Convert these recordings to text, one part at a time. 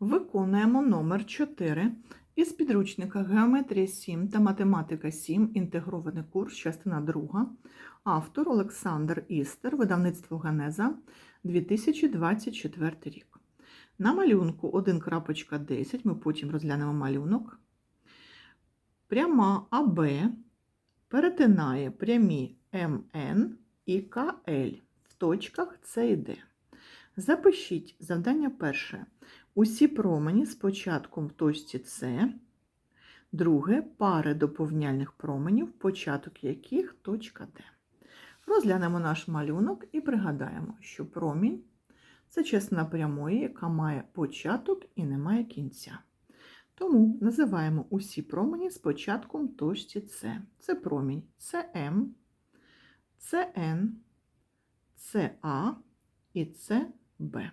Виконуємо номер 4 із підручника Геометрія 7 та Математика 7. Інтегрований курс, частина 2. Автор Олександр Істер, видавництво Генеза 2024 рік. На малюнку 1.10, ми потім розглянемо малюнок. Пряма АБ перетинає прямі МН і КЛ в точках С і Д. Запишіть завдання перше. Усі промені з початком в точці С. Друге пари доповняльних променів, початок яких точка Д. Розглянемо наш малюнок і пригадаємо, що промінь це частина прямої, яка має початок і не має кінця. Тому називаємо усі промені з початком точці С. Це промінь СМ, СН, СА і СБ.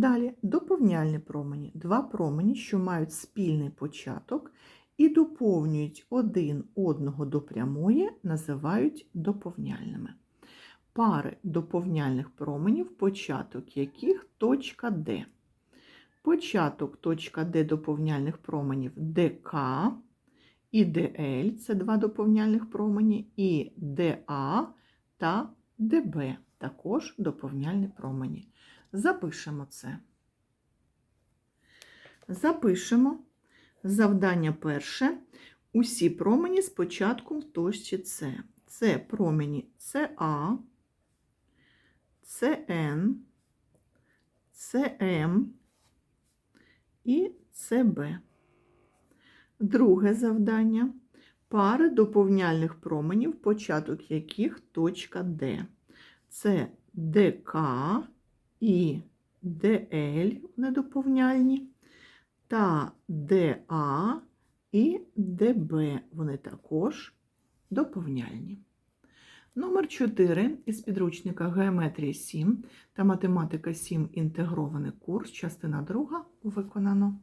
Далі доповняльні промені. Два промені, що мають спільний початок і доповнюють один одного до прямої, називають доповняльними. Пари доповняльних променів, початок яких точка Д. Початок точка Д доповняльних променів ДК і ДЛ це два доповняльних промені, і ДА та ДБ також доповняльні промені. Запишемо це. Запишемо завдання перше. Усі промені з початком в точці С. Це промені СА, СН, СМ і СБ. Друге завдання. Пари доповняльних променів, початок яких точка Д. Це ДК і ДЛ недоповняльні, та ДА і ДБ вони також доповняльні. Номер 4 із підручника Геометрія 7 та Математика 7 інтегрований курс, частина 2 виконано.